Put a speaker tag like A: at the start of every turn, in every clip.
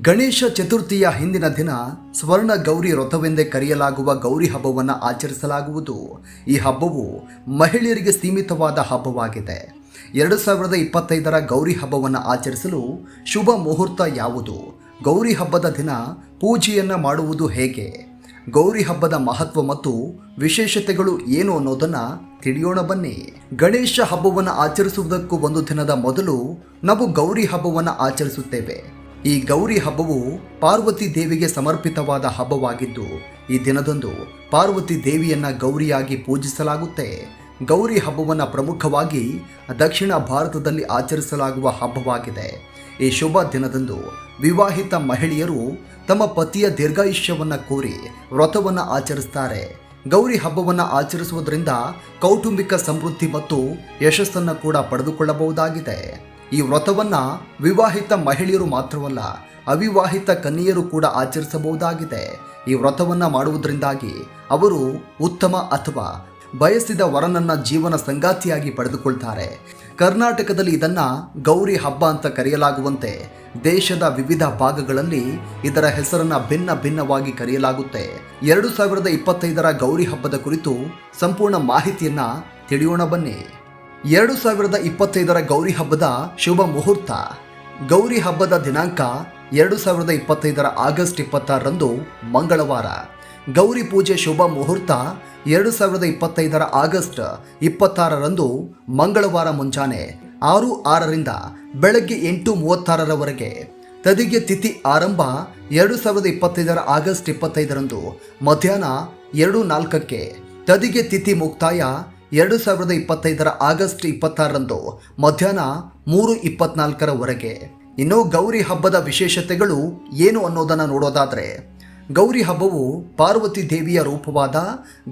A: ಗಣೇಶ ಚತುರ್ಥಿಯ ಹಿಂದಿನ ದಿನ ಸ್ವರ್ಣ ಗೌರಿ ವ್ರತವೆಂದೇ ಕರೆಯಲಾಗುವ ಗೌರಿ ಹಬ್ಬವನ್ನು ಆಚರಿಸಲಾಗುವುದು. ಈ ಹಬ್ಬವು ಮಹಿಳೆಯರಿಗೆ ಸೀಮಿತವಾದ ಹಬ್ಬವಾಗಿದೆ. ಎರಡು ಸಾವಿರದ ಇಪ್ಪತ್ತೈದರ ಗೌರಿ ಹಬ್ಬವನ್ನು ಆಚರಿಸಲು ಶುಭ ಮುಹೂರ್ತ ಯಾವುದು? ಗೌರಿ ಹಬ್ಬದ ದಿನ ಪೂಜೆಯನ್ನು ಮಾಡುವುದು ಹೇಗೆ? ಗೌರಿ ಹಬ್ಬದ ಮಹತ್ವ ಮತ್ತು ವಿಶೇಷತೆಗಳು ಏನು ಅನ್ನೋದನ್ನು ತಿಳಿಯೋಣ ಬನ್ನಿ. ಗಣೇಶ ಹಬ್ಬವನ್ನು ಆಚರಿಸುವುದಕ್ಕೂ ಒಂದು ದಿನದ ಮೊದಲು ನಾವು ಗೌರಿ ಹಬ್ಬವನ್ನು ಆಚರಿಸುತ್ತೇವೆ. ಈ ಗೌರಿ ಹಬ್ಬವು ಪಾರ್ವತಿ ದೇವಿಗೆ ಸಮರ್ಪಿತವಾದ ಹಬ್ಬವಾಗಿದ್ದು, ಈ ದಿನದಂದು ಪಾರ್ವತಿ ದೇವಿಯನ್ನು ಗೌರಿಯಾಗಿ ಪೂಜಿಸಲಾಗುತ್ತೆ. ಗೌರಿ ಹಬ್ಬವನ್ನು ಪ್ರಮುಖವಾಗಿ ದಕ್ಷಿಣ ಭಾರತದಲ್ಲಿ ಆಚರಿಸಲಾಗುವ ಹಬ್ಬವಾಗಿದೆ. ಈ ಶುಭ ದಿನದಂದು ವಿವಾಹಿತ ಮಹಿಳೆಯರು ತಮ್ಮ ಪತಿಯ ದೀರ್ಘಾಯುಷ್ಯವನ್ನು ಕೋರಿ ವ್ರತವನ್ನು ಆಚರಿಸ್ತಾರೆ. ಗೌರಿ ಹಬ್ಬವನ್ನು ಆಚರಿಸುವುದರಿಂದ ಕೌಟುಂಬಿಕ ಸಮೃದ್ಧಿ ಮತ್ತು ಯಶಸ್ಸನ್ನು ಕೂಡ ಪಡೆದುಕೊಳ್ಳಬಹುದಾಗಿದೆ. ಈ ವ್ರತವನ್ನ ವಿವಾಹಿತ ಮಹಿಳೆಯರು ಮಾತ್ರವಲ್ಲ, ಅವಿವಾಹಿತ ಕನ್ಯೆಯರು ಕೂಡ ಆಚರಿಸಬಹುದಾಗಿದೆ. ಈ ವ್ರತವನ್ನ ಮಾಡುವುದರಿಂದಾಗಿ ಅವರು ಉತ್ತಮ ಅಥವಾ ಬಯಸಿದ ವರನನ್ನ ಜೀವನ ಸಂಗಾತಿಯಾಗಿ ಪಡೆದುಕೊಳ್ತಾರೆ. ಕರ್ನಾಟಕದಲ್ಲಿ ಇದನ್ನ ಗೌರಿ ಹಬ್ಬ ಅಂತ ಕರೆಯಲಾಗುವಂತೆ ದೇಶದ ವಿವಿಧ ಭಾಗಗಳಲ್ಲಿ ಇದರ ಹೆಸರನ್ನ ಭಿನ್ನ ಭಿನ್ನವಾಗಿ ಕರೆಯಲಾಗುತ್ತೆ. ಎರಡು ಸಾವಿರದ ಇಪ್ಪತ್ತೈದರ ಗೌರಿ ಹಬ್ಬದ ಕುರಿತು ಸಂಪೂರ್ಣ ಮಾಹಿತಿಯನ್ನ ತಿಳಿಯೋಣ ಬನ್ನಿ. ಎರಡು ಸಾವಿರದ ಇಪ್ಪತ್ತೈದರ ಗೌರಿ ಹಬ್ಬದ ಶುಭ ಮುಹೂರ್ತ. ಗೌರಿ ಹಬ್ಬದ ದಿನಾಂಕ ಎರಡು ಸಾವಿರದ ಇಪ್ಪತ್ತೈದರ ಆಗಸ್ಟ್ ಇಪ್ಪತ್ತಾರರಂದು ಮಂಗಳವಾರ. ಗೌರಿ ಪೂಜೆ ಶುಭ ಮುಹೂರ್ತ ಎರಡು ಸಾವಿರದ ಇಪ್ಪತ್ತೈದರ ಆಗಸ್ಟ್ ಇಪ್ಪತ್ತಾರರಂದು ಮಂಗಳವಾರ ಮುಂಜಾನೆ ಆರು ಆರರಿಂದ ಬೆಳಗ್ಗೆ ಎಂಟು ಮೂವತ್ತಾರರವರೆಗೆ. ತದಿಗೆ ತಿಥಿ ಆರಂಭ ಎರಡು ಸಾವಿರದ ಇಪ್ಪತ್ತೈದರ ಆಗಸ್ಟ್ ಇಪ್ಪತ್ತೈದರಂದು ಮಧ್ಯಾಹ್ನ ಎರಡು ನಾಲ್ಕಕ್ಕೆ. ತದಿಗೆ ತಿಥಿ ಮುಕ್ತಾಯ ಎರಡು ಸಾವಿರದ ಇಪ್ಪತ್ತೈದರ ಆಗಸ್ಟ್ ಇಪ್ಪತ್ತಾರರಂದು ಮಧ್ಯಾಹ್ನ ಮೂರು ಇಪ್ಪತ್ನಾಲ್ಕರವರೆಗೆ. ಇನ್ನು ಗೌರಿ ಹಬ್ಬದ ವಿಶೇಷತೆಗಳು ಏನು ಅನ್ನೋದನ್ನು ನೋಡೋದಾದರೆ ಗೌರಿ ಹಬ್ಬವು ಪಾರ್ವತಿ ದೇವಿಯ ರೂಪವಾದ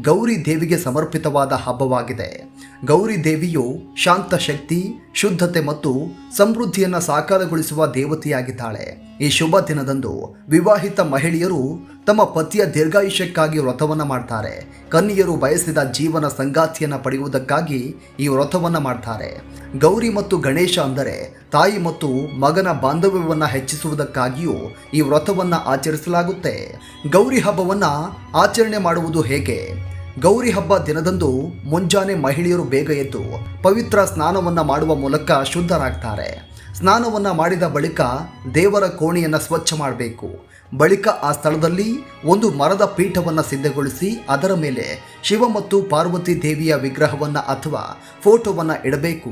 A: ಗೌರಿ ದೇವಿಗೆ ಸಮರ್ಪಿತವಾದ ಹಬ್ಬವಾಗಿದೆ. ಗೌರಿ ದೇವಿಯು ಶಾಂತ ಶಕ್ತಿ, ಶುದ್ಧತೆ ಮತ್ತು ಸಮೃದ್ಧಿಯನ್ನು ಸಾಕಾರಗೊಳಿಸುವ ದೇವತೆಯಾಗಿದ್ದಾಳೆ. ಈ ಶುಭ ದಿನದಂದು ವಿವಾಹಿತ ಮಹಿಳೆಯರು ತಮ್ಮ ಪತಿಯ ದೀರ್ಘಾಯುಷ್ಯಕ್ಕಾಗಿ ವ್ರತವನ್ನು ಮಾಡ್ತಾರೆ. ಕನ್ಯೆಯರು ಬಯಸಿದ ಜೀವನ ಸಂಗಾತಿಯನ್ನು ಪಡೆಯುವುದಕ್ಕಾಗಿ ಈ ವ್ರತವನ್ನು ಮಾಡ್ತಾರೆ. ಗೌರಿ ಮತ್ತು ಗಣೇಶ ಅಂದರೆ ತಾಯಿ ಮತ್ತು ಮಗನ ಬಾಂಧವ್ಯವನ್ನು ಹೆಚ್ಚಿಸುವುದಕ್ಕಾಗಿಯೂ ಈ ವ್ರತವನ್ನು ಆಚರಿಸಲಾಗುತ್ತೆ. ಗೌರಿ ಹಬ್ಬವನ್ನು ಆಚರಣೆ ಮಾಡುವುದು ಹೇಗೆ? ಗೌರಿ ಹಬ್ಬ ದಿನದಂದು ಮುಂಜಾನೆ ಮಹಿಳೆಯರು ಬೇಗ ಎದ್ದು ಪವಿತ್ರ ಸ್ನಾನವನ್ನು ಮಾಡುವ ಮೂಲಕ ಶುದ್ಧರಾಗ್ತಾರೆ. ಸ್ನಾನವನ್ನು ಮಾಡಿದ ಬಳಿಕ ದೇವರ ಕೋಣೆಯನ್ನು ಸ್ವಚ್ಛ ಮಾಡಬೇಕು. ಬಳಿಕ ಆ ಸ್ಥಳದಲ್ಲಿ ಒಂದು ಮರದ ಪೀಠವನ್ನು ಸಿದ್ಧಗೊಳಿಸಿ ಅದರ ಮೇಲೆ ಶಿವ ಮತ್ತು ಪಾರ್ವತಿ ದೇವಿಯ ವಿಗ್ರಹವನ್ನು ಅಥವಾ ಫೋಟೋವನ್ನು ಇಡಬೇಕು.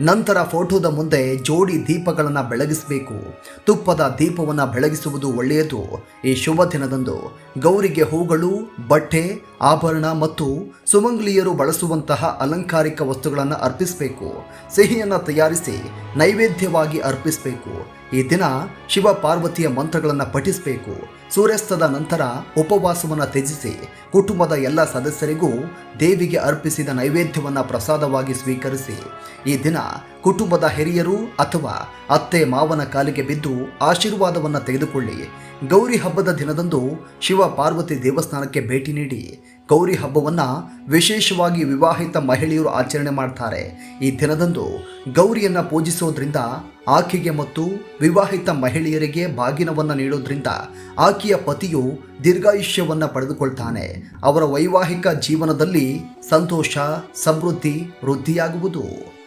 A: ನಂತರ ಫೋಟೋದ ಮುಂದೆ ಜೋಡಿ ದೀಪಗಳನ್ನು ಬೆಳಗಿಸಬೇಕು. ತುಪ್ಪದ ದೀಪವನ್ನು ಬೆಳಗಿಸುವುದು ಒಳ್ಳೆಯದು. ಈ ಶುಭ ದಿನದಂದು ಗೌರಿಗೆ ಹೂಗಳು, ಬಟ್ಟೆ, ಆಭರಣ ಮತ್ತು ಸುಮಂಗ್ಲಿಯರು ಬಳಸುವಂತಹ ಅಲಂಕಾರಿಕ ವಸ್ತುಗಳನ್ನು ಅರ್ಪಿಸಬೇಕು. ಸಿಹಿಯನ್ನು ತಯಾರಿಸಿ ನೈವೇದ್ಯವಾಗಿ ಅರ್ಪಿಸಬೇಕು. ಈ ದಿನ ಶಿವ ಪಾರ್ವತಿಯ ಮಂತ್ರಗಳನ್ನು ಪಠಿಸಬೇಕು. ಸೂರ್ಯಾಸ್ತದ ನಂತರ ಉಪವಾಸವನ್ನು ತ್ಯಜಿಸಿ, ಕುಟುಂಬದ ಎಲ್ಲ ಸದಸ್ಯರಿಗೂ ದೇವಿಗೆ ಅರ್ಪಿಸಿದ ನೈವೇದ್ಯವನ್ನು ಪ್ರಸಾದವಾಗಿ ಸ್ವೀಕರಿಸಿ. ಈ ದಿನ ಕುಟುಂಬದ ಹಿರಿಯರು ಅಥವಾ ಅತ್ತೆ ಮಾವನ ಕಾಲಿಗೆ ಬಿದ್ದು ಆಶೀರ್ವಾದವನ್ನು ತೆಗೆದುಕೊಳ್ಳಿ. ಗೌರಿ ಹಬ್ಬದ ದಿನದಂದು ಶಿವ ಪಾರ್ವತಿ ದೇವಸ್ಥಾನಕ್ಕೆ ಭೇಟಿ ನೀಡಿ, ಗೌರಿ ಹಬ್ಬವನ್ನು ವಿಶೇಷವಾಗಿ ವಿವಾಹಿತ ಮಹಿಳೆಯರು ಆಚರಣೆ ಮಾಡ್ತಾರೆ. ಈ ದಿನದಂದು ಗೌರಿಯನ್ನು ಪೂಜಿಸೋದ್ರಿಂದ ಆಕೆಗೆ ಮತ್ತು ವಿವಾಹಿತ ಮಹಿಳೆಯರಿಗೆ ಬಾಗಿನವನ್ನು ನೀಡೋದ್ರಿಂದ ಆಕೆಯ ಪತಿಯು ದೀರ್ಘಾಯುಷ್ಯವನ್ನು ಪಡೆದುಕೊಳ್ತಾನೆ. ಅವರ ವೈವಾಹಿಕ ಜೀವನದಲ್ಲಿ ಸಂತೋಷ, ಸಮೃದ್ಧಿ, ವೃದ್ಧಿಯಾಗುವುದು.